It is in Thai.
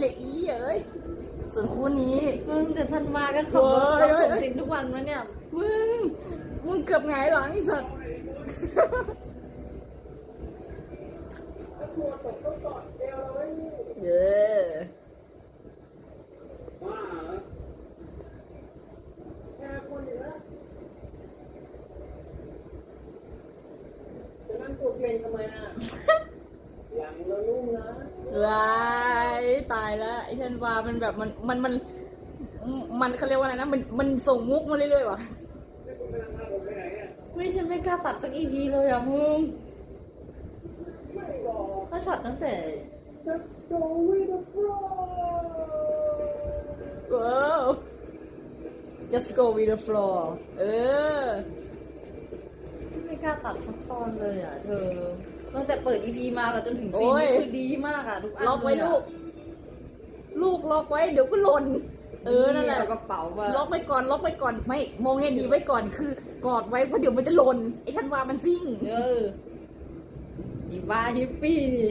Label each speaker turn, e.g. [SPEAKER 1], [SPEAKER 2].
[SPEAKER 1] เลยอีเอ้ยส่วนคู่นี้
[SPEAKER 2] มึงแต่ทันมาก็ขับรถ
[SPEAKER 1] เว้
[SPEAKER 2] เรา
[SPEAKER 1] ย
[SPEAKER 2] ส่งสินทุกวันวะเนี่ย
[SPEAKER 1] มึง มึงเกือบหงายหลังไอ้สัตว์เย้
[SPEAKER 3] จะนั่งกดเกรงทำไมอะหลังเรานุ่มนะ
[SPEAKER 1] วาย ตายแล้วไอ้ธันวามันแบบมันมันมันมันเขาเรียกว่าอะไรนะมันมันส่งมุกมาเรื่อยๆว่ะ
[SPEAKER 2] ไม่ฉันไม่กล้าตัดสักอีพีเลยอะมึงถ้าช็อตตั้งแต่
[SPEAKER 3] Just go with the flow
[SPEAKER 1] ว้าว just go with the flow เออ
[SPEAKER 2] ไม่กล้าตัดสักตอนเลยอะเธอตั้งแต่เปิดอีพีมาแบบจนถึงซี
[SPEAKER 1] โอ้
[SPEAKER 2] น
[SPEAKER 1] ย
[SPEAKER 2] นี่คือดีมากอะทุกอัน
[SPEAKER 1] ล็อกไว้
[SPEAKER 2] เย
[SPEAKER 1] ลู
[SPEAKER 2] อะ
[SPEAKER 1] ก ลูกล็อกไว้เดี๋ยวก็หล่นเออนั่นแหละ
[SPEAKER 2] เอากระเป๋ามา
[SPEAKER 1] ล็อกไว้ก่อนล็อกไว้ก่อนไม่มองให้ดีไว้ก่อนคือกอดไว้เพราะเดี๋ยวมันจะหล่นไอ้ธันวามันซิ่ง
[SPEAKER 2] เอออีบ้าฮิปปี้ดิ